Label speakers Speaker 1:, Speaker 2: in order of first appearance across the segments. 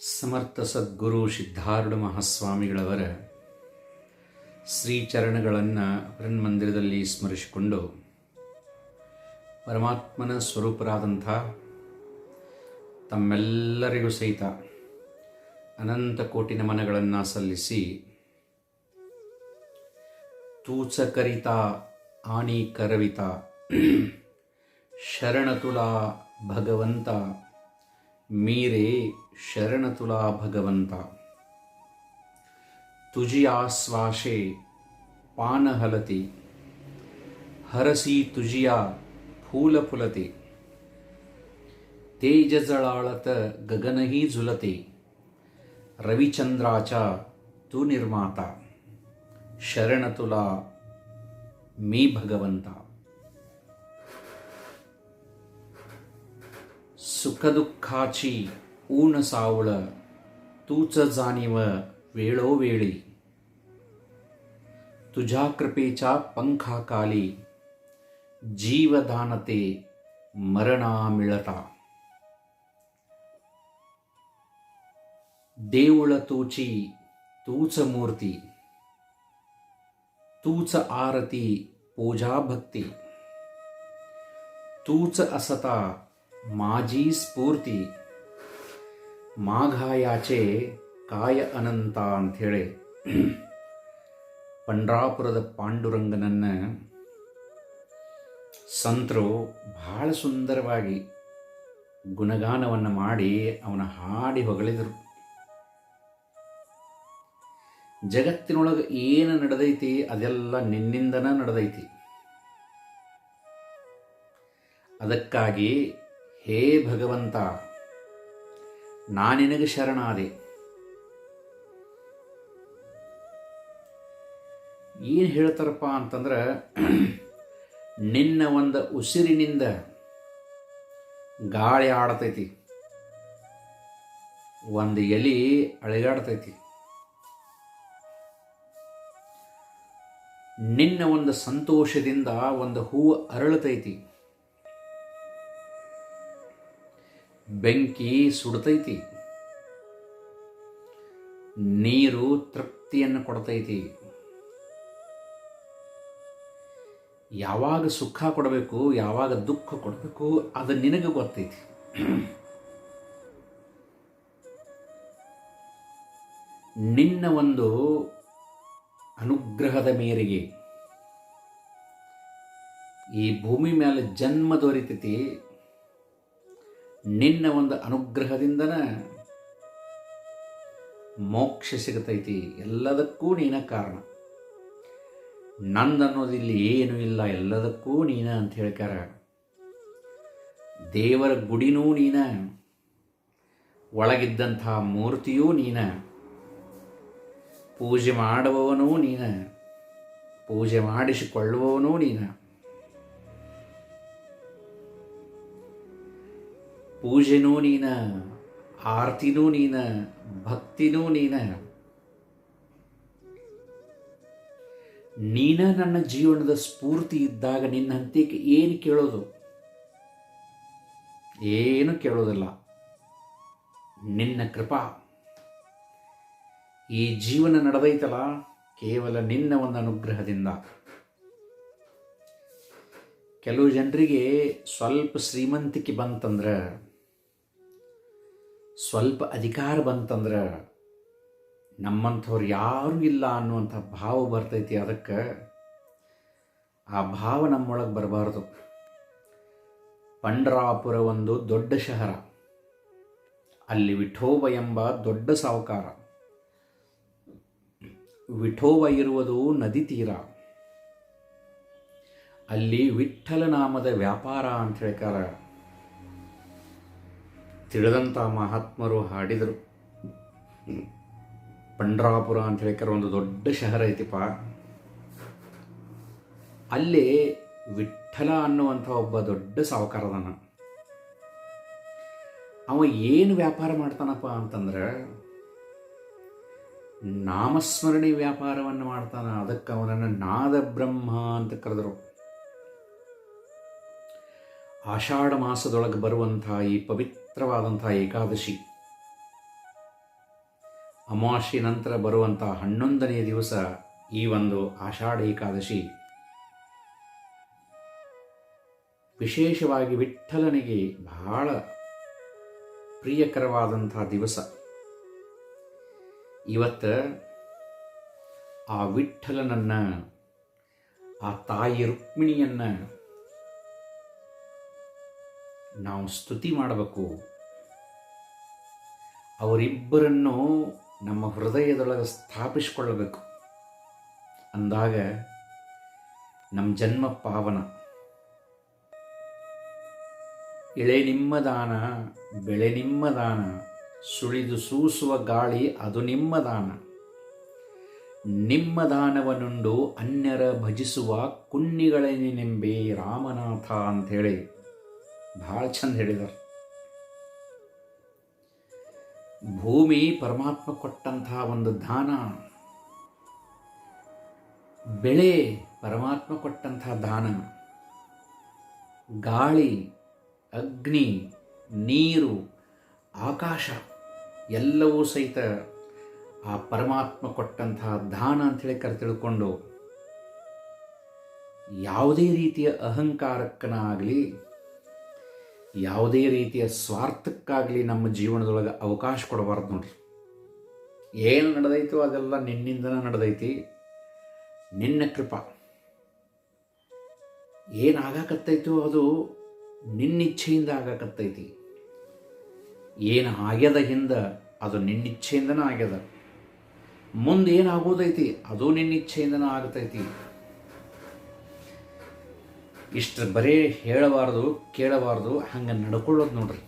Speaker 1: ಸಮರ್ಥ ಸದ್ಗುರು ಸಿದ್ಧಾರೂಢ ಮಹಾಸ್ವಾಮಿಗಳವರ ಶ್ರೀಚರಣಗಳನ್ನು ಮಂದಿರದಲ್ಲಿ ಸ್ಮರಿಸಿಕೊಂಡು ಪರಮಾತ್ಮನ ಸ್ವರೂಪರಾದಂಥ ತಮ್ಮೆಲ್ಲರಿಗೂ ಸಹಿತ ಅನಂತ ಕೋಟಿ ನಮನಗಳನ್ನು ಸಲ್ಲಿಸಿ ತೂಚಕರಿತ ಆಣಿ ಕರವಿತ ಶರಣತುಲಾ ಭಗವಂತ मीरे शरण तुला भगवंता तुझी आश्वासे पान हलते हरसी तुझिया फूल फुलते तेज जळाळत गगनही झुलते रविचंद्राचा तू निर्माता शरण तुला मी भगवंता सुखदुःखाची ऊन सावळ तूच जाणीव वेळोवेळी. तुझ्या कृपेच्या पंखाखाली जीवदानते मरणा मिळता देऊळ तूची तूच मूर्ती तूच आरती पूजा भक्ती तूच असता माझी ಸ್ಫೂರ್ತಿ. ಮಾಘಾಯಾಚೆ ಕಾಯ ಅನಂತ ಅಂಥೇಳಿ. ಪಂಡ್ರಾಪುರದ ಪಾಂಡುರಂಗನನ್ನು ಸಂತರು ಬಹಳ ಸುಂದರವಾಗಿ ಗುಣಗಾನವನ್ನು ಮಾಡಿ ಅವನ ಹಾಡಿ ಹೊಗಳಿದರು. ಜಗತ್ತಿನೊಳಗೆ ಏನು ನಡೆದೈತಿ ಅದೆಲ್ಲ ನಿನ್ನಿಂದನ ನಡೆದೈತಿ. ಅದಕ್ಕಾಗಿ ಹೇ ಭಗವಂತ ನಾನಿನಗೆ ಶರಣಾದೆ. ಏನು ಹೇಳ್ತಾರಪ್ಪ ಅಂತಂದ್ರೆ, ನಿನ್ನ ಒಂದು ಉಸಿರಿನಿಂದ ಗಾಳಿ ಆಡತೈತಿ. ಒಂದು ಎಲಿ ಅಳಿಗಾಡ್ತೈತಿ. ನಿನ್ನ ಒಂದು ಸಂತೋಷದಿಂದ ಒಂದು ಹೂವು ಅರಳತೈತಿ. ಬೆಂಕಿ ಸುಡ್ತೈತಿ. ನೀರು ತೃಪ್ತಿಯನ್ನು ಕೊಡ್ತೈತಿ. ಯಾವಾಗ ಸುಖ ಕೊಡಬೇಕು, ಯಾವಾಗ ದುಃಖ ಕೊಡಬೇಕು, ಅದು ನಿನಗೆ ಗೊತ್ತೈತಿ. ನಿನ್ನ ಒಂದು ಅನುಗ್ರಹದ ಮೇರೆಗೆ ಈ ಭೂಮಿ ಮೇಲೆ ಜನ್ಮ ದೊರೀತೈತಿ. ನಿನ್ನ ಒಂದು ಅನುಗ್ರಹದಿಂದನ ಮೋಕ್ಷ ಸಿಗತೈತಿ ಎಲ್ಲದಕ್ಕೂ ನೀನ ಕಾರಣ. ನಂದನ್ನೋದಿಲ್ಲಿ ಏನೂ ಇಲ್ಲ, ಎಲ್ಲದಕ್ಕೂ ನೀನ ಅಂತ ಹೇಳ್ಕಾರ ದೇವರ ಗುಡಿನೂ ನೀನ, ಒಳಗಿದ್ದಂಥ ಮೂರ್ತಿಯೂ ನೀನ, ಪೂಜೆ ಮಾಡುವವನೂ ನೀನ, ಪೂಜೆ ಮಾಡಿಸಿಕೊಳ್ಳುವವನೂ ನೀನ. ಪೂಜೆನೂ ನೀನ, ಆರ್ತಿನೂ ನೀನ, ಭಕ್ತಿನೂ ನೀನ. ನೀನ ನನ್ನ ಜೀವನದ ಸ್ಫೂರ್ತಿ ಇದ್ದಾಗ ನಿನ್ನ ಹಂತಕ್ಕೆ ಏನು ಕೇಳೋದು? ಏನು ಕೇಳೋದಿಲ್ಲ. ನಿನ್ನ ಕೃಪಾ. ಈ ಜೀವನ ನಡೆದೈತಲ್ಲ, ಕೇವಲ ನಿನ್ನ ಒಂದು ಅನುಗ್ರಹದಿಂದ. ಕೆಲವು ಜನರಿಗೆ ಸ್ವಲ್ಪ ಶ್ರೀಮಂತಿಕೆ ಬಂತಂದ್ರೆ ಸ್ವಲ್ಪ ಅಧಿಕಾರ ಬಂತಂದ್ರೆ ನಮ್ಮಂಥವ್ರು ಯಾರೂ ಇಲ್ಲ ಅನ್ನುವಂಥ ಭಾವ ಬರ್ತೈತಿ ಅದಕ್ಕೆ ಆ ಭಾವ ನಮ್ಮೊಳಗೆ ಬರಬಾರ್ದು. ಪಂಡರಾಪುರ ಒಂದು ದೊಡ್ಡ ಶಹರ. ಅಲ್ಲಿ ವಿಠೋಬ ಎಂಬ ದೊಡ್ಡ ಸಾವುಕಾರ. ವಿಠೋಬ ಇರುವುದು ನದಿ ತೀರ. ಅಲ್ಲಿ ವಿಠ್ಠಲ ನಾಮದ ವ್ಯಾಪಾರ ಅಂತ ಹೇಳ್ಕಾರ. ತಿಳಿದಂಥ ಮಹಾತ್ಮರು ಹಾಡಿದರು. ಪಂಡ್ರಾಪುರ ಅಂತ ಹೇಳ್ಕಾರ ಒಂದು ದೊಡ್ಡ ಶಹರ ಐತಿಪ್ಪ. ಅಲ್ಲಿ ವಿಠಲ ಅನ್ನುವಂಥ ಒಬ್ಬ ದೊಡ್ಡ ಸಾಹುಕಾರದನ. ಅವ ಏನು ವ್ಯಾಪಾರ ಮಾಡ್ತಾನಪ್ಪ ಅಂತಂದ್ರೆ, ನಾಮಸ್ಮರಣೆ ವ್ಯಾಪಾರವನ್ನು ಮಾಡ್ತಾನ. ಅದಕ್ಕೆ ಅವನನ್ನು ನಾದ ಬ್ರಹ್ಮ ಅಂತ ಕರೆದರು. ಆಷಾಢ ಮಾಸದೊಳಗೆ ಬರುವಂಥ ಈ ಪವಿತ್ರವಾದಂಥ ಏಕಾದಶಿ. ಅಮಾವಾಸ್ಯೆ ನಂತರ ಬರುವಂಥ ಹನ್ನೊಂದನೆಯ ದಿವಸ ಈ ಒಂದು ಆಷಾಢ ಏಕಾದಶಿ. ವಿಶೇಷವಾಗಿ ವಿಠ್ಠಲನಿಗೆ ಬಹಳ ಪ್ರಿಯಕರವಾದಂಥ ದಿವಸ. ಇವತ್ತು ಆ ವಿಠ್ಠಲನನ್ನು, ಆ ತಾಯಿ ರುಕ್ಮಿಣಿಯನ್ನು ನಾವು ಸ್ತುತಿ ಮಾಡಬೇಕು. ಅವರಿಬ್ಬರನ್ನು ನಮ್ಮ ಹೃದಯದೊಳಗೆ ಸ್ಥಾಪಿಸಿಕೊಳ್ಳಬೇಕು. ಅಂದಾಗ ನಮ್ಮ ಜನ್ಮ ಪಾವನ. ಇಳೆ ನಿಮ್ಮ ದಾನ, ಬೆಳೆ ನಿಮ್ಮ ದಾನ, ಸುಳಿದು ಸೂಸುವ ಗಾಳಿ ಅದು ನಿಮ್ಮ ದಾನ. ನಿಮ್ಮ ದಾನವನುಂಡು ಅನ್ಯರ ಭಜಿಸುವ ಕುನ್ನಿಗಳೇನೆಂಬೆ ರಾಮನಾಥ ಅಂಥೇಳಿ ಭಾಳ ಚಂದ ಹೇಳಿದರು. ಭೂಮಿ ಪರಮಾತ್ಮ ಕೊಟ್ಟಂತಹ ಒಂದು ದಾನ, ಬೆಳೆ ಪರಮಾತ್ಮ ಕೊಟ್ಟಂತಹ ದಾನ, ಗಾಳಿ, ಅಗ್ನಿ, ನೀರು, ಆಕಾಶ ಎಲ್ಲವೂ ಸಹಿತ ಆ ಪರಮಾತ್ಮ ಕೊಟ್ಟಂತಹ ದಾನ ಅಂಥೇಳಿ ಕರೆ ತಿಳ್ಕೊಂಡು ಯಾವುದೇ ರೀತಿಯ ಅಹಂಕಾರಕ್ಕನಾಗಲಿ ಯಾವುದೇ ರೀತಿಯ ಸ್ವಾರ್ಥಕ್ಕಾಗಲಿ ನಮ್ಮ ಜೀವನದೊಳಗೆ ಅವಕಾಶ ಕೊಡಬಾರ್ದು ನೋಡ್ರಿ. ಏನು ನಡೆದೈತೋ ಅದೆಲ್ಲ ನಿನ್ನಿಂದನೇ ನಡೆದೈತಿ. ನಿನ್ನ ಕೃಪಾ. ಏನು ಆಗಾಕತ್ತೈತೋ ಅದು ನಿನ್ನಿಚ್ಛೆಯಿಂದ ಆಗಕತ್ತೈತಿ. ಏನು ಆಗ್ಯದ ಹಿಂದೆ ಅದು ನಿನ್ನಿಚ್ಛೆಯಿಂದನೇ ಆಗ್ಯದ. ಮುಂದೆ ಏನಾಗೋದೈತಿ ಅದು ನಿನ್ನಿಚ್ಛೆಯಿಂದನೇ ಆಗತೈತಿ. ಇಷ್ಟು ಬರೀ ಹೇಳಬಾರ್ದು, ಕೇಳಬಾರ್ದು, ಹಂಗೆ ನಡ್ಕೊಳ್ಳೋದು ನೋಡ್ರಿ.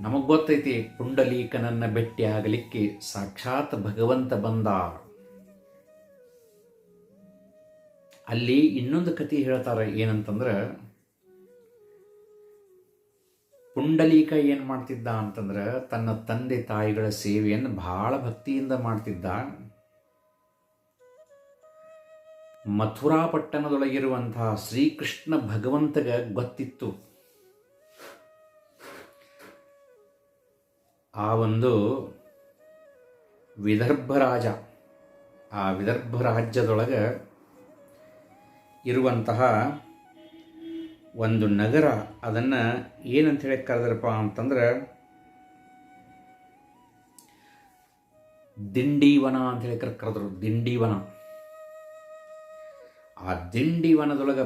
Speaker 1: ನಮಗೆ ಗೊತ್ತೈತಿ, ಪುಂಡಲೀಕನನ್ನ ಬೆಟ್ಟಿ ಆಗಲಿಕ್ಕೆ ಸಾಕ್ಷಾತ್ ಭಗವಂತ ಬಂದ ಅಲ್ಲಿ ಇನ್ನೊಂದು ಕತೆ ಹೇಳ್ತಾರೆ ಏನಂತಂದ್ರೆ, ಪುಂಡಲೀಕ ಏನು ಮಾಡ್ತಿದ್ದ ಅಂತಂದ್ರೆ, ತನ್ನ ತಂದೆ ತಾಯಿಗಳ ಸೇವೆಯನ್ನು ಬಹಳ ಭಕ್ತಿಯಿಂದ ಮಾಡ್ತಿದ್ದ. ಮಥುರಾ ಪಟ್ಟಣದೊಳಗಿರುವಂತಹ ಶ್ರೀಕೃಷ್ಣ ಭಗವಂತಗ ಗೊತ್ತಿತ್ತು. ಆ ಒಂದು ವಿದರ್ಭ ರಾಜ, ಆ ವಿದರ್ಭ ರಾಜ್ಯದೊಳಗೆ ಇರುವಂತಹ ಒಂದು ನಗರ, ಅದನ್ನು ಏನಂತ ಹೇಳಿ ಕರೆದ್ರಪ್ಪ ಅಂತಂದ್ರೆ ದಿಂಡೀವನ ಅಂತ ಹೇಳಿ ಕರೆದ್ರು ದಿಂಡೀವನ. ಆ ದಿಂಡಿವನದೊಳಗೆ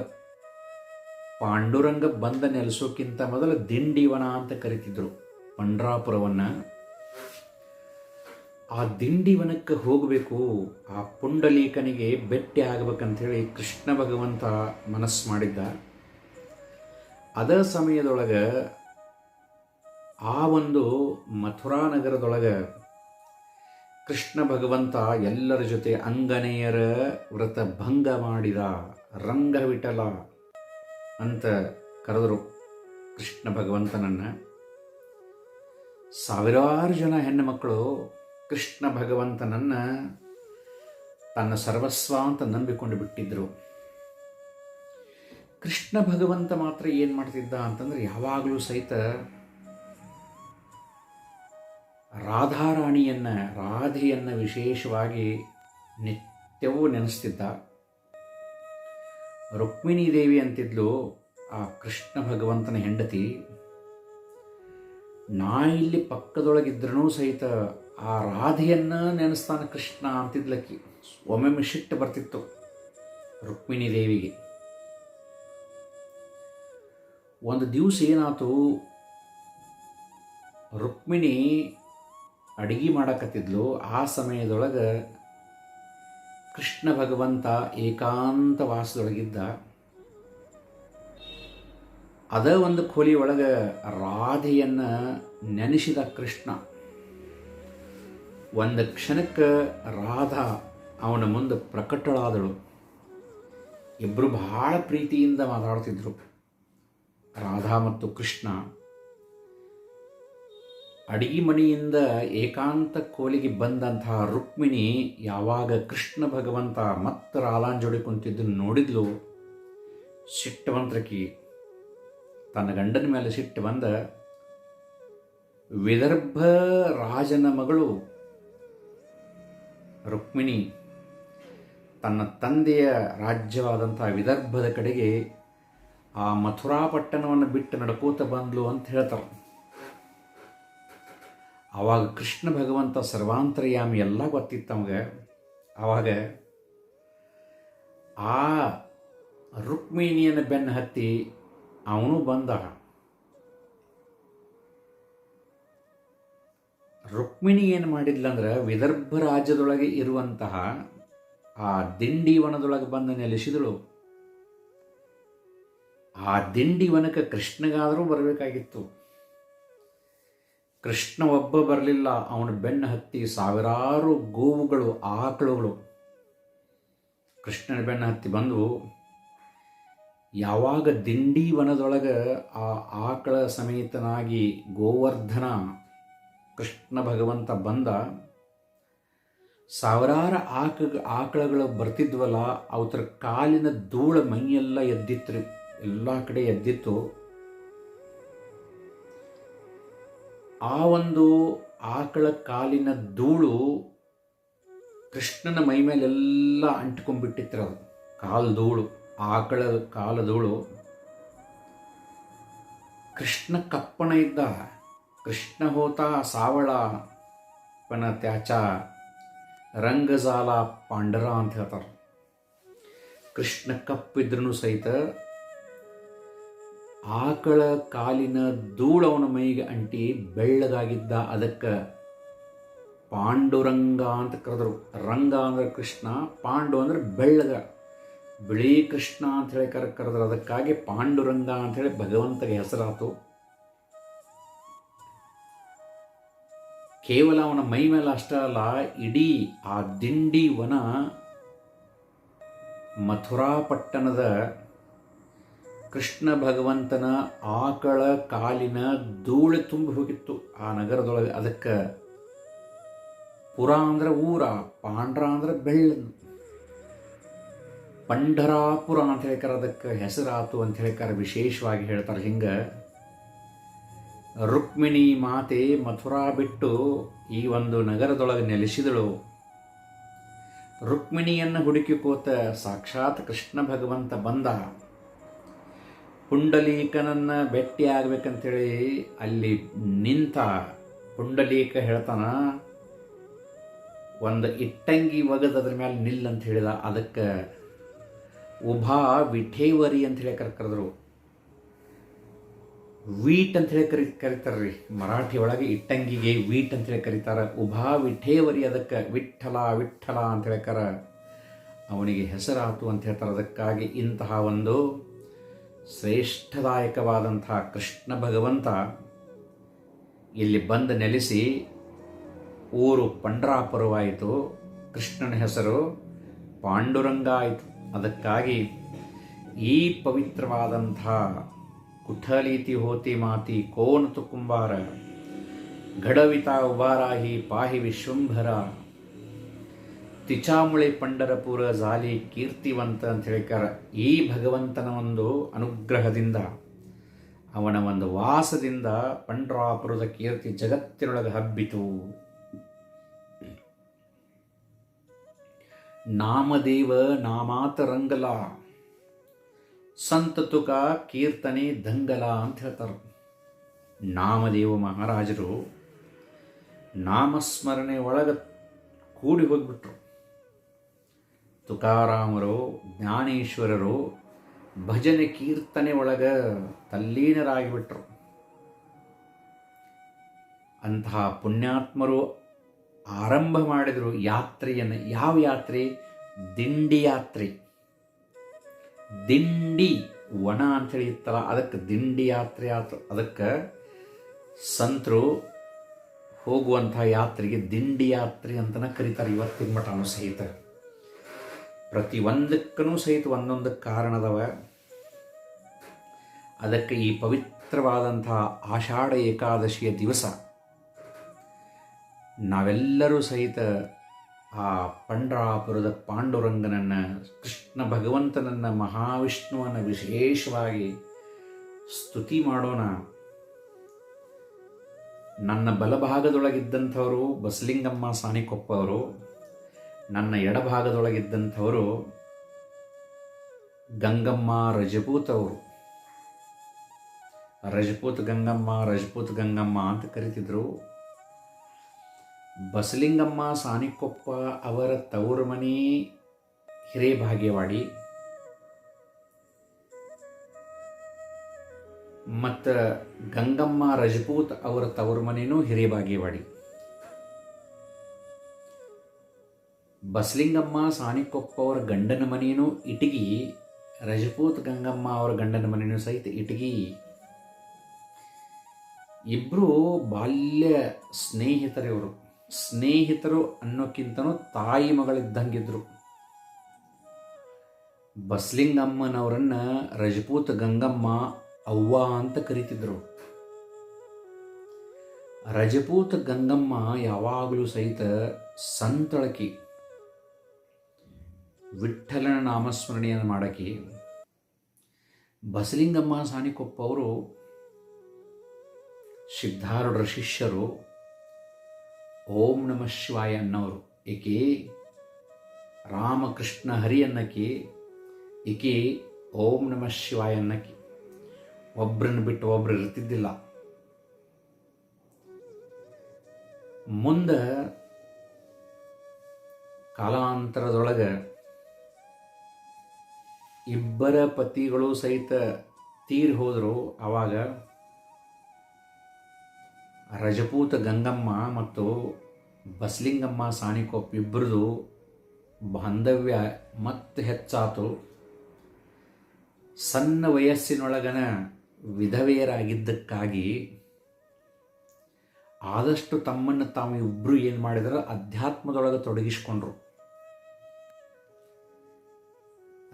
Speaker 1: ಪಾಂಡುರಂಗ ಬಂದ ನೆಲೆಸೋಕ್ಕಿಂತ ಮೊದಲು ದಿಂಡಿವನ ಅಂತ ಕರಿತಿದ್ರು ಪಂಡ್ರಾಪುರವನ್ನು. ಆ ದಿಂಡಿವನಕ್ಕೆ ಹೋಗಬೇಕು, ಆ ಪುಂಡಲೀಕನಿಗೆ ಭೇಟಿ ಆಗಬೇಕಂಥೇಳಿ ಕೃಷ್ಣ ಭಗವಂತ ಮನಸ್ಸು ಮಾಡಿದ್ದ. ಅದ ಸಮಯದೊಳಗೆ ಆ ಒಂದು ಮಥುರಾ ನಗರದೊಳಗೆ ಕೃಷ್ಣ ಭಗವಂತ ಎಲ್ಲರ ಜೊತೆ ಅಂಗನೆಯರ ವ್ರತ ಭಂಗ ಮಾಡಿದ ರಂಗವಿಠಲ ಅಂತ ಕರೆದರು ಕೃಷ್ಣ ಭಗವಂತನನ್ನು. ಸಾವಿರಾರು ಜನ ಹೆಣ್ಣು ಮಕ್ಕಳು ಕೃಷ್ಣ ಭಗವಂತನನ್ನು ತನ್ನ ಸರ್ವಸ್ವ ಅಂತ ನಂಬಿಕೊಂಡು ಬಿಟ್ಟಿದ್ದರು ಕೃಷ್ಣ ಭಗವಂತ ಮಾತ್ರ ಏನು ಮಾಡ್ತಿದ್ದ ಅಂತಂದ್ರೆ ಯಾವಾಗಲೂ ಸಹಿತ ರಾಧಾರಾಣಿಯನ್ನು, ರಾಧೆಯನ್ನು ವಿಶೇಷವಾಗಿ ನಿತ್ಯವೂ ನೆನೆಸ್ತಿದ್ದ. ರುಕ್ಮಿಣಿ ದೇವಿ ಅಂತಿದ್ಲು ಆ ಕೃಷ್ಣ ಭಗವಂತನ ಹೆಂಡತಿ. ನಾ ಇಲ್ಲಿ ಪಕ್ಕದೊಳಗಿದ್ರೂ ಸಹಿತ ಆ ರಾಧೆಯನ್ನು ನೆನೆಸ್ತಾನೆ ಕೃಷ್ಣ ಅಂತಿದ್ಲಕ್ಕಿ. ಒಮ್ಮೊಮ್ಮೆ ಶಿಟ್ಟು ಬರ್ತಿತ್ತು ರುಕ್ಮಿಣಿ ದೇವಿಗೆ. ಒಂದು ದಿವಸ ಏನಾಯ್ತು ರುಕ್ಮಿಣಿ ಅಡಿಗೆ ಮಾಡಕತ್ತಿದ್ಲು, ಆ ಸಮಯದೊಳಗೆ ಕೃಷ್ಣ ಭಗವಂತ ಏಕಾಂತ ವಾಸದೊಳಗಿದ್ದ ಅದ ಒಂದು ಖೋಲಿ ಒಳಗೆ ರಾಧೆಯನ್ನು ನೆನೆಸಿದ ಕೃಷ್ಣ. ಒಂದು ಕ್ಷಣಕ್ಕೆ ರಾಧಾ ಅವನ ಮುಂದೆ ಪ್ರಕಟಳಾದಳು. ಇಬ್ಬರು ಬಹಳ ಪ್ರೀತಿಯಿಂದ ಮಾತಾಡ್ತಿದ್ರು. ರಾಧಾ ಮತ್ತು ಕೃಷ್ಣ ಅಡಿಗೆ ಮನೆಯಿಂದ ಏಕಾಂತ ಕೋಲಿಗೆ ಬಂದಂತಹ ರುಕ್ಮಿಣಿ ಯಾವಾಗ ಕೃಷ್ಣ ಭಗವಂತ ಮತ್ತೆ ರಾಲಾಂಜೋಡಿ ಕುಂತಿದ್ದನ್ನು ನೋಡಿದ್ಲು ಸಿಟ್ಟವಂತ್ರಕಿ ತನ್ನ ಗಂಡನ ಮೇಲೆ ಸಿಟ್ಟು ಬಂದ, ವಿದರ್ಭ ರಾಜನ ಮಗಳು ರುಕ್ಮಿಣಿ ತನ್ನ ತಂದೆಯ ರಾಜ್ಯವಾದಂಥ ವಿದರ್ಭದ ಕಡೆಗೆ ಆ ಮಥುರಾ ಪಟ್ಟಣವನ್ನು ಬಿಟ್ಟು ನಡ್ಕೋತ ಬಂದ್ಲು ಅಂತ ಹೇಳ್ತಾರೆ. ಆವಾಗ ಕೃಷ್ಣ ಭಗವಂತ ಸರ್ವಾಂತರ್ಯಾಮಿ ಎಲ್ಲ ಗೊತ್ತಿತ್ತು ಅವಾಗ ಆವಾಗ ಆ ರುಕ್ಮಿಣಿಯನ್ನು ಬೆನ್ನು ಹತ್ತಿ ಅವನು ಬಂದ ರುಕ್ಮಿಣಿ ಏನು ಮಾಡಿದ್ಲಂದ್ರೆ ವಿದರ್ಭ ರಾಜ್ಯದೊಳಗೆ ಇರುವಂತಹ ಆ ದಿಂಡಿವನದೊಳಗೆ ಬಂದು ನೆಲೆಸಿದಳು. ಆ ದಿಂಡಿವನಕ್ಕೆ ಕೃಷ್ಣಗಾದರೂ ಬರಬೇಕಾಗಿತ್ತು. ಕೃಷ್ಣ ಒಬ್ಬ ಬರಲಿಲ್ಲ. ಅವನ ಬೆನ್ನ ಹತ್ತಿ ಸಾವಿರಾರು ಗೋವುಗಳು, ಆಕಳುಗಳು. ಕೃಷ್ಣನ ಬೆನ್ನ ಹತ್ತಿ ಬಂದು, ಯಾವಾಗ ದಿಂಡಿ ವನದೊಳಗೆ ಆ ಆಕಳ ಸಮೇತನಾಗಿ ಗೋವರ್ಧನ ಕೃಷ್ಣ ಭಗವಂತ ಬಂದ, ಸಾವಿರಾರು ಆಕ, ಆಕಳಗಳು ಬರ್ತಿದ್ವಲ್ಲ, ಅವತ್ರ ಕಾಲಿನ ಧೂಳ ಮೈಯೆಲ್ಲ ಎದ್ದಿತ್ತು ಎಲ್ಲ ಕಡೆ ಎದ್ದಿತ್ತು. ಆ ಒಂದು ಆಕಳ ಕಾಲಿನ ಧೂಳು ಕೃಷ್ಣನ ಮೈ ಮೇಲೆಲ್ಲ ಅಂಟ್ಕೊಂಡ್ಬಿಟ್ಟಿತ್ತು ಅದು. ಕಾಲು ಧೂಳು, ಆಕಳ ಕಾಲ ಧೂಳು. ಕೃಷ್ಣ ಕಪ್ಪಣ ಇದ್ದ. ಕೃಷ್ಣ ಹೋತ ಸಾವಳ ಪನ ತ್ಯಾಚ, ರಂಗಜಾಲ ಪಾಂಡರ ಅಂತ ಹೇಳ್ತಾರೆ. ಕೃಷ್ಣ ಕಪ್ಪಿದ್ರೂ ಸಹಿತ ಆಕಳ ಕಾಲಿನ ಧೂಳವನ ಮೈಗೆ ಅಂಟಿ ಬೆಳ್ಳಗಾಗಿದ್ದ ಅದಕ್ಕೆ ಪಾಂಡುರಂಗ ಅಂತ ಕರೆದರು. ರಂಗ ಅಂದರೆ ಕೃಷ್ಣ, ಪಾಂಡು ಅಂದ್ರೆ ಬೆಳ್ಳಗ. ಬಿಳಿ ಕೃಷ್ಣ ಅಂತ ಹೇಳಿ ಕರೆ, ಕರೆದ್ರು. ಅದಕ್ಕಾಗಿ ಪಾಂಡುರಂಗ ಅಂತ ಹೇಳಿ ಭಗವಂತಗೆ ಹೆಸರಾತು. ಕೇವಲ ಅವನ ಮೈ ಮೇಲೆ ಅಷ್ಟೇ ಅಲ್ಲ, ಇಡೀ ಆ ದಿಂಡಿ ವನ ಮಥುರಾ ಪಟ್ಟಣದ ಕೃಷ್ಣ ಭಗವಂತನ ಆಕಳ ಕಾಲಿನ ಧೂಳು ತುಂಬಿ ಹೋಗಿತ್ತು ಆ ನಗರದೊಳಗೆ. ಅದಕ್ಕೆ ಪುರ ಅಂದ್ರೆ ಊರ ಪಾಂಡ್ರ ಅಂದ್ರೆ ಬೆಳ್ಳ. ಪಂಢರಾಪುರ ಅಂತ ಹೇಳ್ತಾರೆ ಅದಕ್ಕೆ ಹೆಸರಾತು ಅಂತ ಹೇಳ್ತಾರೆ ವಿಶೇಷವಾಗಿ ಹೇಳ್ತಾರೆ. ಹಿಂಗೆ ರುಕ್ಮಿಣಿ ಮಾತೆ ಮಥುರಾ ಬಿಟ್ಟು ಈ ಒಂದು ನಗರದೊಳಗೆ ನೆಲೆಸಿದಳು. ರುಕ್ಮಿಣಿಯನ್ನು ಹುಡುಕಿಕೋತ ಸಾಕ್ಷಾತ್ ಕೃಷ್ಣ ಭಗವಂತ ಬಂದ. ಪುಂಡಲೀಕನನ್ನು ಭೇಟಿ ಆಗ್ಬೇಕಂತೇಳಿ ಅಲ್ಲಿ ನಿಂತ ಪುಂಡಲೀಕ ಹೇಳ್ತಾನ, ಒಂದು ಇಟ್ಟಂಗಿ ಒಗದ ಅದ್ರ ಮೇಲೆ ನಿಲ್ ಅಂತ ಹೇಳಿದ, ಅದಕ್ಕೆ ಉಭಾ ವಿಠೇವರಿ ಅಂತ ಹೇಳಿ ಕರೆದ್ರು ವೀಟ್ ಅಂತ ಹೇಳಿ ಕರಿ, ಕರಿತಾರ್ರಿ. ಮರಾಠಿ ಒಳಗೆ ಇಟ್ಟಂಗಿಗೆ ವೀಟ್ ಅಂತ ಹೇಳಿ ಕರೀತಾರೆ. ಉಭಾ ವಿಠೇವರಿ ಅದಕ್ಕೆ ವಿಠಲ ವಿಠಲ ಅಂತ ಹೇಳಿ ಕರ ಅವನಿಗೆ ಹೆಸರಾತು ಅಂತ ಹೇಳ್ತಾರೆ. ಅದಕ್ಕಾಗಿ ಇಂತಹ ಒಂದು ಶ್ರೇಷ್ಠದಾಯಕವಾದಂತಹ ಕೃಷ್ಣ ಭಗವಂತ ಇಲ್ಲಿ ಬಂದು ನೆಲೆಸಿ ಊರು ಪಂಡ್ರಾಪುರವಾಯಿತು. ಕೃಷ್ಣನ ಹೆಸರು ಪಾಂಡುರಂಗ ಆಯಿತು ಅದಕ್ಕಾಗಿ ಈ ಪವಿತ್ರವಾದಂಥ ಕುಠಲೀತಿ ಹೋತಿ ಮಾತಿ ಕೋನತು ಕುಂಬಾರ ಘಡವಿತಾ ಉಬಾರಾಹಿ ಪಾಹಿ ವಿಶ್ವಂಭರ ತಿಚಾಮುಳೆ ಪಂಡರಪುರ ಜಾಲಿ ಕೀರ್ತಿವಂತ ಅಂತ ಹೇಳಿಕಾರ ಈ ಭಗವಂತನ ಒಂದು ಅನುಗ್ರಹದಿಂದ, ಅವನ ಒಂದು ವಾಸದಿಂದ ಪಂಡರಾಪುರದ ಕೀರ್ತಿ ಜಗತ್ತಿನೊಳಗೆ ಹಬ್ಬಿತು. ನಾಮದೇವ ನಾಮಾತ ರಂಗಲ ಸಂತ ತುಕ ಕೀರ್ತನೆ ದಂಗಲ ಅಂತ ಹೇಳ್ತಾರೆ. ನಾಮದೇವ ಮಹಾರಾಜರು ನಾಮಸ್ಮರಣೆ ಒಳಗೆ ಕೂಡಿ ಹೋಗ್ಬಿಟ್ರು. ತುಕಾರಾಮರು, ಜ್ಞಾನೇಶ್ವರರು ಭಜನೆ ಕೀರ್ತನೆ ಒಳಗ ತಲ್ಲೀನರಾಗಿಬಿಟ್ರು. ಅಂತಹ ಪುಣ್ಯಾತ್ಮರು ಆರಂಭ ಮಾಡಿದರು ಯಾತ್ರೆಯನ್ನು. ಯಾವ ಯಾತ್ರೆ? ದಿಂಡಿ ಯಾತ್ರೆ. ದಿಂಡಿ ವನ ಅಂತೇಳಿ ಇತ್ತಲ್ಲ ಅದಕ್ಕೆ ದಿಂಡಿ ಯಾತ್ರೆ ಆತು. ಅದಕ್ಕೆ ಸಂತರು ಹೋಗುವಂಥ ಯಾತ್ರೆಗೆ ದಿಂಡಿ ಯಾತ್ರೆ ಅಂತನ ಕರೀತಾರೆ. ಇವತ್ತಿನ ಮಠನೂ ಸಹಿತ ಪ್ರತಿ ಒಂದಕ್ಕೂ ಸಹಿತ ಒಂದೊಂದು ಕಾರಣದವ. ಅದಕ್ಕೆ ಈ ಪವಿತ್ರವಾದಂತಹ ಆಷಾಢ ಏಕಾದಶಿಯ ದಿವಸ. ನಾವೆಲ್ಲರೂ ಸಹಿತ ಆ ಪಂಡ್ರಾಪುರದ ಪಾಂಡುರಂಗನನ್ನು, ಕೃಷ್ಣ ಭಗವಂತನನ್ನು, ಮಹಾವಿಷ್ಣುವನ್ನು ವಿಶೇಷವಾಗಿ ಸ್ತುತಿ ಮಾಡೋಣ. ನನ್ನ ಬಲಭಾಗದೊಳಗಿದ್ದಂಥವರು ಬಸಲಿಂಗಮ್ಮ ಸಾಣಿಕೊಪ್ಪ ಅವರು ನನ್ನ ಎಡಭಾಗದೊಳಗಿದ್ದಂಥವರು ಗಂಗಮ್ಮ ರಜಪೂತ್ ಅವರು. ರಜಪೂತ್ ಗಂಗಮ್ಮ ರಜಪೂತ್ ಗಂಗಮ್ಮ ಅಂತ ಕರಿತಿದ್ರು. ಬಸಲಿಂಗಮ್ಮ ಸಾನಿಕೊಪ್ಪ ಅವರ ತವರು ಮನೆ ಹಿರೇಭಾಗ್ಯವಾಡಿ. ಮತ್ತು ಗಂಗಮ್ಮ, ರಜಪೂತ್ ಅವರ ತವರು ಮನೆಯೂ ಹಿರೇಬಾಗೇವಾಡಿ ಬಸಲಿಂಗಮ್ಮ ಸಾಣಿಕೊಪ್ಪ ಅವರ ಗಂಡನ ಮನೆಯೂ ಇಟಗಿ, ರಜಪೂತ್ ಗಂಗಮ್ಮ ಅವರ ಗಂಡನ ಮನೆಯೂ ಸಹಿತ ಇಟಗಿ. ಇಬ್ಬರು ಬಾಲ್ಯ ಸ್ನೇಹಿತರಿವರು. ಸ್ನೇಹಿತರು ಅನ್ನೋಕ್ಕಿಂತನೂ ತಾಯಿ ಮಗಳಿದ್ದಂಗಿದ್ರು. ಬಸ್ಲಿಂಗಮ್ಮನವರನ್ನ ರಜಪೂತ್ ಗಂಗಮ್ಮ ಅವ್ವ ಅಂತ ಕರೀತಿದ್ರು. ರಜಪೂತ್ ಗಂಗಮ್ಮ ಯಾವಾಗಲೂ ಸಹಿತ ಸಂತಳಕಿ. ವಿಠ್ಠಲನ ನಾಮಸ್ಮರಣೆಯನ್ನು ಮಾಡಕಿ ಬಸಲಿಂಗಮ್ಮ ಸಾಣಿಕೊಪ್ಪ ಅವರು, ಸಿದ್ಧಾರೂಢರ ಶಿಷ್ಯರು, ಓಂ ನಮಃ ಶಿವಾಯ ಅನ್ನೋರು, ಏಕೆ ರಾಮಕೃಷ್ಣ ಹರಿ ಅನ್ನಕ್ಕೆ ಓಂ ನಮಃ ಶಿವಾಯ ಅನ್ನಕ್ಕೆ. ಒಬ್ರನ್ನ ಬಿಟ್ಟು ಒಬ್ರು ಇರ್ತಿದ್ದಿಲ್ಲ. ಮುಂದೆ ಕಾಲಾಂತರದೊಳಗೆ ಇಬ್ಬರ ಪತಿಗಳು ಸಹಿತ ತೀರಿ ಹೋದರು ಆವಾಗ ರಜಪೂತ ಗಂಗಮ್ಮ ಮತ್ತು ಬಸ್ಲಿಂಗಮ್ಮ ಸಾಣಿಕೊಪ್ಪ ಇಬ್ಬರದು ಬಾಂಧವ್ಯ ಮತ್ತೆ ಹೆಚ್ಚಾತು. ಸಣ್ಣ ವಯಸ್ಸಿನೊಳಗನ ವಿಧವೆಯರಾಗಿದ್ದಕ್ಕಾಗಿ ಆದಷ್ಟು ತಮ್ಮನ್ನು ತಾವು ಇಬ್ಬರು ಏನು ಮಾಡಿದ್ರೆ ಅಧ್ಯಾತ್ಮದೊಳಗೆ ತೊಡಗಿಸ್ಕೊಂಡ್ರು.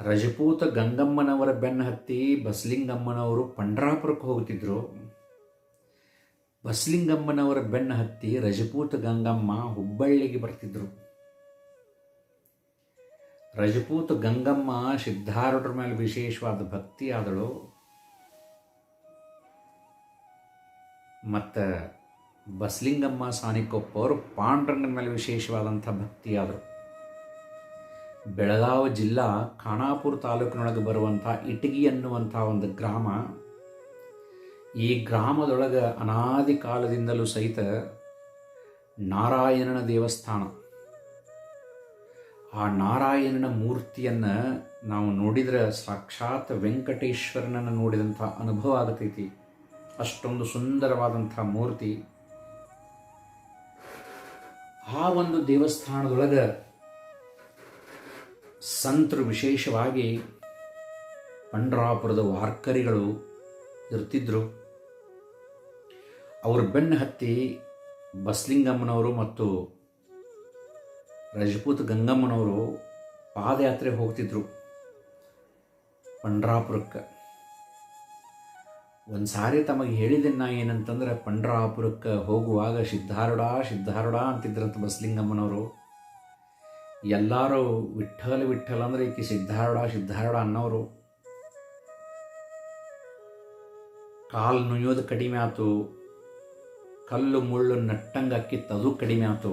Speaker 1: ರಜಪೂತ ಗಂಗಮ್ಮನವರ ಬೆನ್ನ ಹತ್ತಿ ಬಸಲಿಂಗಮ್ಮನವರು ಪಂಡ್ರಾಪುರಕ್ಕೆ ಹೋಗುತ್ತಿದ್ರು. ಬಸಲಿಂಗಮ್ಮನವರ ಬೆನ್ನ ಹತ್ತಿ ರಜಪೂತ ಗಂಗಮ್ಮ ಹುಬ್ಬಳ್ಳಿಗೆ ಬರ್ತಿದ್ರು. ರಜಪೂತ ಗಂಗಮ್ಮ ಸಿದ್ಧಾರೂಢರ ಮೇಲೆ ವಿಶೇಷವಾದ ಭಕ್ತಿ ಆದಳು ಮತ್ತು ಬಸಲಿಂಗಮ್ಮ ಸಾನಿಕೊಪ್ಪ ಅವರು ಪಾಂಡ್ರಂಗನ ಮೇಲೆ ವಿಶೇಷವಾದಂಥ ಭಕ್ತಿ ಆದರು ಬೆಳಗಾವಿ ಜಿಲ್ಲಾ ಖಾನಾಪುರ ತಾಲೂಕಿನೊಳಗೆ ಬರುವಂಥ ಇಟಗಿ ಅನ್ನುವಂಥ ಒಂದು ಗ್ರಾಮ. ಈ ಗ್ರಾಮದೊಳಗೆ ಅನಾದಿ ಕಾಲದಿಂದಲೂ ಸಹಿತ ನಾರಾಯಣನ ದೇವಸ್ಥಾನ. ಆ ನಾರಾಯಣನ ಮೂರ್ತಿಯನ್ನು ನಾವು ನೋಡಿದರೆ ಸಾಕ್ಷಾತ್ ವೆಂಕಟೇಶ್ವರನನ್ನು ನೋಡಿದಂಥ ಅನುಭವ ಆಗತೈತಿ. ಅಷ್ಟೊಂದು ಸುಂದರವಾದಂಥ ಮೂರ್ತಿ. ಆ ಒಂದು ದೇವಸ್ಥಾನದೊಳಗೆ ಸಂತರು ವಿಶೇಷವಾಗಿ ಪಂಡ್ರಾಪುರದ ವಾರ್ಕರಿಗಳು ಇರ್ತಿದ್ರು. ಅವರು ಬೆನ್ನು ಹತ್ತಿ ಬಸ್ಲಿಂಗಮ್ಮನವರು ಮತ್ತು ರಜಪೂತ್ ಗಂಗಮ್ಮನವರು ಪಾದಯಾತ್ರೆ ಹೋಗ್ತಿದ್ರು ಪಂಡ್ರಾಪುರಕ್ಕೆ. ಒಂದು ಸಾರಿ ತಮಗೆ ಹೇಳಿದೆ ನಾ ಏನಂತಂದ್ರೆ ಪಂಡ್ರಾಪುರಕ್ಕೆ ಹೋಗುವಾಗ ಸಿದ್ಧಾರುಡಾ ಸಿದ್ಧಾರುಡಾ ಅಂತಿದ್ರಂತ ಬಸ್ಲಿಂಗಮ್ಮನವರು. ಎಲ್ಲರೂ ವಿಠ್ಠಲ ವಿಠ್ಠಲ ಅಂದ್ರೆ ಈಕೆ ಸಿದ್ಧಾರೂಢ ಸಿದ್ಧಾರೂಢ ಅನ್ನೋರು. ಕಾಲು ನುಯ್ಯೋದು ಕಡಿಮೆ ಆಯ್ತು ಕಲ್ಲು ಮುಳ್ಳು ನಟ್ಟಂಗೆ ಅಕ್ಕಿತ್ತು ಅದು ಕಡಿಮೆ ಆಯ್ತು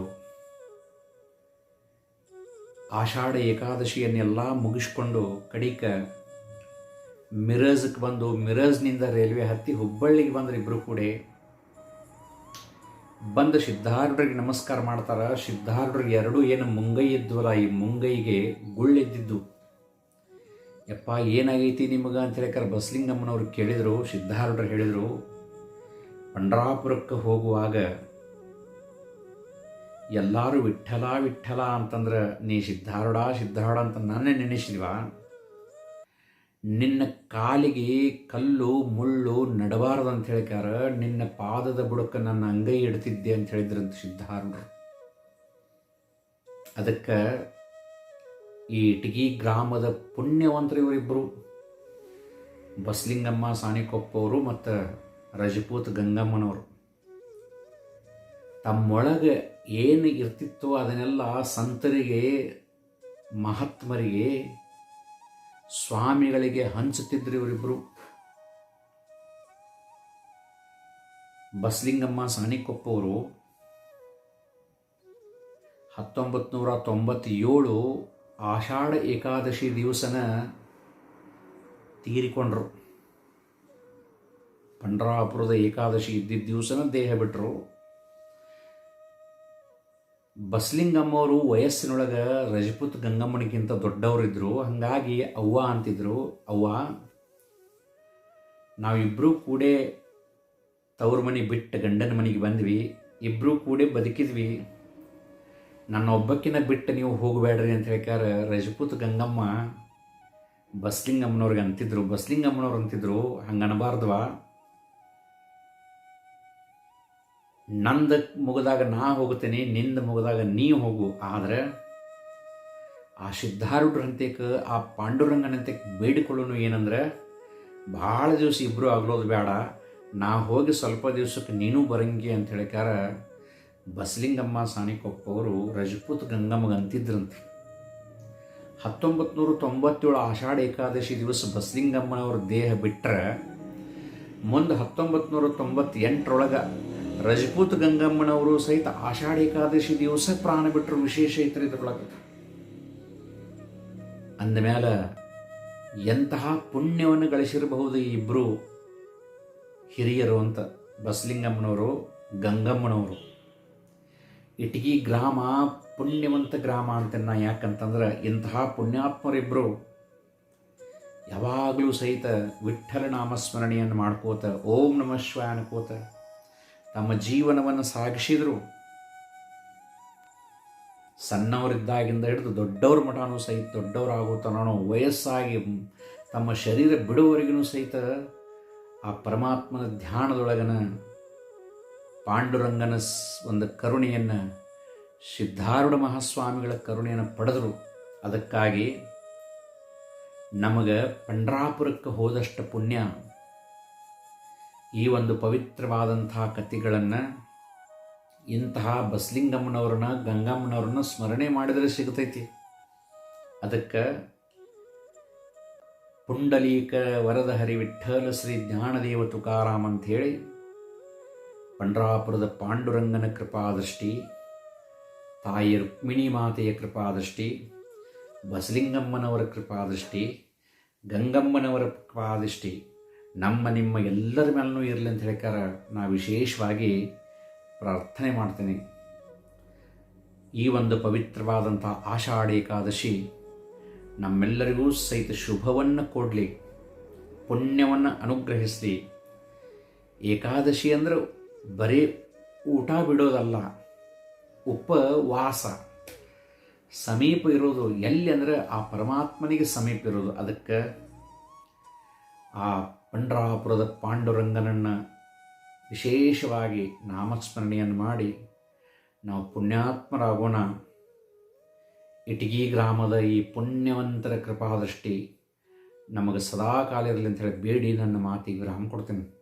Speaker 1: ಆಷಾಢ ಏಕಾದಶಿಯನ್ನೆಲ್ಲ ಮುಗಿಸ್ಕೊಂಡು ಕಡಿಕ ಮಿರಜ್ಗೆ ಬಂದು, ಮಿರಜ್ನಿಂದ ರೈಲ್ವೆ ಹತ್ತಿ ಹುಬ್ಬಳ್ಳಿಗೆ ಬಂದ್ರೆ ಇಬ್ಬರು ಕೂಡ. ಬಂದು ಸಿದ್ಧಾರ್ಢರಿಗೆ ನಮಸ್ಕಾರ ಮಾಡ್ತಾರ. ಸಿದ್ಧಾರ್ಢರಿಗೆ ಎರಡು, ಏನು ಮುಂಗೈ ಇದ್ವಲ್ಲ, ಈ ಮುಂಗೈಗೆ ಗುಳ್ಳೆದ್ದಿದ್ದು ಯಪ್ಪ, ಏನಾಗೈತಿ ನಿಮಗೆ ಅಂತ ಹೇಳಿಕಾರ ಬಸ್ಲಿಂಗಮ್ಮನವ್ರು ಕೇಳಿದರು, ಸಿದ್ಧಾರ್ಢರು ಹೇಳಿದರು, ಪಂಡರಾಪುರಕ್ಕೆ ಹೋಗುವಾಗ ಎಲ್ಲರೂ ವಿಠಲ ವಿಠಲ ಅಂತಂದ್ರೆ, ನೀ ಸಿದ್ಧಾರ್ಢ ಸಿದ್ಧಾರ್ಢ ಅಂತ ನಾನೇ ನೆನೆಸಿದ್ವಾ? ನಿನ್ನ ಕಾಲಿಗೆ ಕಲ್ಲು, ಮುಳ್ಳು ನಡಬಾರದು ಅಂತ ಹೇಳಿಕಾರ ನಿನ್ನ ಪಾದದ ಬುಡಕ್ಕೆ ನನ್ನ ಅಂಗೈ ಇಡ್ತಿದ್ದೆ ಅಂತ ಹೇಳಿದ್ರಂತ ಸಿದ್ಧಾರೂಢರು. ಅದಕ್ಕೆ ಈ ಇಟಗಿ ಗ್ರಾಮದ ಪುಣ್ಯವಂತರು ಇವರಿಬ್ಬರು ಬಸ್ಲಿಂಗಮ್ಮ, ಸಾಣಿಕೊಪ್ಪವರು ಮತ್ತು ರಜಪೂತ್ ಗಂಗಮ್ಮನವರು. ತಮ್ಮೊಳಗೆ ಏನು ಇರ್ತಿತ್ತೋ ಅದನ್ನೆಲ್ಲ ಸಂತರಿಗೆ, ಮಹಾತ್ಮರಿಗೆ ಸ್ವಾಮಿಗಳಿಗೆ ಹಂಚುತ್ತಿದ್ದರು ಇವರಿಬ್ಬರು. ಬಸಲಿಂಗಮ್ಮ ಸಾಣಿಕೊಪ್ಪವರು ಹತ್ತೊಂಬತ್ತು ನೂರ ತೊಂಬತ್ತೇಳು ಆಷಾಢ ಏಕಾದಶಿ ದಿವಸನ ತೀರಿಕೊಂಡರು. ಪಂಡರಾಪುರದ ಏಕಾದಶಿ ಇದ್ದಿದ್ದ ದಿವಸನ ದೇಹ ಬಿಟ್ಟರು ಬಸಲಿಂಗಮ್ಮವರು ವಯಸ್ಸಿನೊಳಗೆ ರಜಪೂತ್ ಗಂಗಮ್ಮನಿಗಿಂತ ದೊಡ್ಡವರಿದ್ದರು ಹಾಗಾಗಿ ಅವ್ವ ಅಂತಿದ್ರು. ಅವ್ವ ನಾವಿಬ್ಬರೂ ಕೂಡೇ ತವ್ರ ಮನೆ ಬಿಟ್ಟು ಗಂಡನ ಮನೆಗೆ ಬಂದ್ವಿ. ಇಬ್ಬರೂ ಕೂಡೇ ಬದುಕಿದ್ವಿ. ನನ್ನ ಒಬ್ಬಕ್ಕಿನ ಬಿಟ್ಟು ನೀವು ಹೋಗಬೇಡ್ರಿ ಅಂತ ಹೇಳ್ಕಾರ ರಜಪೂತ್ ಗಂಗಮ್ಮ ಬಸ್ಲಿಂಗಮ್ಮನವ್ರಿಗೆ ಅಂತಿದ್ರು. ಬಸ್ಲಿಂಗಮ್ಮನವ್ರು ಅಂತಿದ್ರು. ಹಂಗೆ ನಂದ ಮುಗಿದಾಗ ನಾ ಹೋಗ್ತೇನೆ ನಿಂದ ಮುಗಿದಾಗ ನೀ ಹೋಗು. ಆದರೆ ಆ ಸಿದ್ಧಾರೂಢರಂತೆಕ್ಕೆ ಆ ಪಾಂಡುರಂಗನಂತೆ ಬೇಡಿಕೊಳ್ಳೋನು ಏನಂದ್ರೆ, ಭಾಳ ದಿವಸ ಇಬ್ಬರು ಆಗ್ಲೋದು ಬೇಡ ನಾ ಹೋಗಿ ಸ್ವಲ್ಪ ದಿವಸಕ್ಕೆ ನೀನು ಬರಂಗಿ ಅಂತ ಹೇಳಿಕಾರ ಬಸಲಿಂಗಮ್ಮ ಸಾಣಿಕೊಪ್ಪವರು ರಜಪೂತ್ ಗಂಗಮ್ಮಗೆ ಅಂತಿದ್ರಂತೆ. ಹತ್ತೊಂಬತ್ತು ತೊಂಬತ್ತೇಳು ಆಷಾಢ ಏಕಾದಶಿ ದಿವಸ ಬಸಲಿಂಗಮ್ಮನವ್ರ ದೇಹ ಬಿಟ್ಟರೆ ಮುಂದೆ ಹತ್ತೊಂಬತ್ತು ನೂರ ತೊಂಬತ್ತೆಂಟರೊಳಗೆ ರಜಪೂತ್ ಗಂಗಮ್ಮನವರು ಸಹಿತ ಆಷಾಢ ಏಕಾದಶಿ ದಿವಸ ಪ್ರಾಣ ಬಿಟ್ಟರು ವಿಶೇಷ ಇತರೆ ಇದ್ರೊಳಗೆ ಅಂದಮೇಲೆ ಎಂತಹ ಪುಣ್ಯವನ್ನು ಗಳಿಸಿರಬಹುದು ಈ ಇಬ್ಬರು ಹಿರಿಯರು ಅಂತ ಬಸಲಿಂಗಮ್ಮನವರು, ಗಂಗಮ್ಮನವರು. ಇಟಗಿ ಗ್ರಾಮ ಪುಣ್ಯವಂತ ಗ್ರಾಮ ಅಂತ ನಾ ಯಾಕಂತಂದ್ರೆ ಇಂತಹ ಪುಣ್ಯಾತ್ಮರಿಬ್ಬರು ಯಾವಾಗಲೂ ಸಹಿತ ವಿಠ್ಠಲ ನಾಮಸ್ಮರಣೆಯನ್ನು ಮಾಡ್ಕೋತ, ಓಂ ನಮಃ ಶಿವಾಯ ಅನ್ಕೋತ ತಮ್ಮ ಜೀವನವನ್ನು ಸಾಗಿಸಿದರು. ಸಣ್ಣವರಿದ್ದಾಗಿಂದ ಹಿಡಿದು ದೊಡ್ಡವ್ರ ಮಠನೂ ಸಹಿತ ದೊಡ್ಡವರಾಗುತ್ತಾನೋ ವಯಸ್ಸಾಗಿ ತಮ್ಮ ಶರೀರ ಬಿಡುವವರೆಗೂ ಸಹಿತ ಆ ಪರಮಾತ್ಮನ ಧ್ಯಾನದೊಳಗನ ಪಾಂಡುರಂಗನ ಒಂದು ಕರುಣೆಯನ್ನು ಸಿದ್ಧಾರೂಢ ಮಹಾಸ್ವಾಮಿಗಳ ಕರುಣೆಯನ್ನು ಪಡೆದರು. ಅದಕ್ಕಾಗಿ ನಮಗೆ ಪಂಡ್ರಾಪುರಕ್ಕೆ ಹೋದಷ್ಟು ಪುಣ್ಯ ಈ ಒಂದು ಪವಿತ್ರವಾದಂತಹ ಕಥೆಗಳನ್ನು ಇಂತಹ ಬಸಲಿಂಗಮ್ಮನವ್ರನ್ನ, ಗಂಗಮ್ಮನವ್ರನ್ನ ಸ್ಮರಣೆ ಮಾಡಿದರೆ ಸಿಗ್ತೈತಿ ಅದಕ್ಕೆ ಪುಂಡಲೀಕ ವರದ ಹರಿವಿಠಲ ಶ್ರೀ ಜ್ಞಾನದೇವ ತುಕಾರಾಮ್ ಅಂಥೇಳಿ ಪಂಡ್ರಾಪುರದ ಪಾಂಡುರಂಗನ ಕೃಪಾದೃಷ್ಟಿ, ತಾಯಿ ರುಕ್ಮಿಣಿ ಮಾತೆಯ ಕೃಪಾದೃಷ್ಟಿ, ಬಸಲಿಂಗಮ್ಮನವರ ಕೃಪಾದೃಷ್ಟಿ, ಗಂಗಮ್ಮನವರ ಕೃಪಾದೃಷ್ಟಿ ನಮ್ಮ ನಿಮ್ಮ ಎಲ್ಲರ ಮೇಲೂ ಇರಲಿ ಅಂತ ಹೇಳಿಕಾರ ನಾ ವಿಶೇಷವಾಗಿ ಪ್ರಾರ್ಥನೆ ಮಾಡ್ತೀನಿ. ಈ ಒಂದು ಪವಿತ್ರವಾದಂಥ ಆಷಾಢ ಏಕಾದಶಿ ನಮ್ಮೆಲ್ಲರಿಗೂ ಸಹಿತ ಶುಭವನ್ನು ಕೊಡಲಿ, ಪುಣ್ಯವನ್ನು ಅನುಗ್ರಹಿಸಲಿ. ಏಕಾದಶಿ ಅಂದ್ರೆ ಬರೀ ಊಟ ಬಿಡೋದಲ್ಲ, ಉಪವಾಸ. ಸಮೀಪ ಇರೋದು ಎಲ್ಲಿ ಅಂದರೆ ಆ ಪರಮಾತ್ಮನಿಗೆ ಸಮೀಪ ಇರೋದು. ಅದಕ್ಕೆ ಆ ಪಂಡ್ರಾಪುರದ ಪಾಂಡುರಂಗನನ್ನು ವಿಶೇಷವಾಗಿ ನಾಮಸ್ಮರಣೆಯನ್ನು ಮಾಡಿ ನಾವು ಪುಣ್ಯಾತ್ಮರಾಗೋಣ. ಇಟಗಿ ಗ್ರಾಮದ ಈ ಪುಣ್ಯವಂತರ ಕೃಪಾದೃಷ್ಟಿ ನಮಗೆ ಸದಾ ಕಾಲ ಇರಲಿ ಅಂತ ಹೇಳಿ ಬೇಡಿ ನನ್ನ ಮಾತಿಗೆ ವಿರಾಮ ಕೊಡ್ತೇನೆ.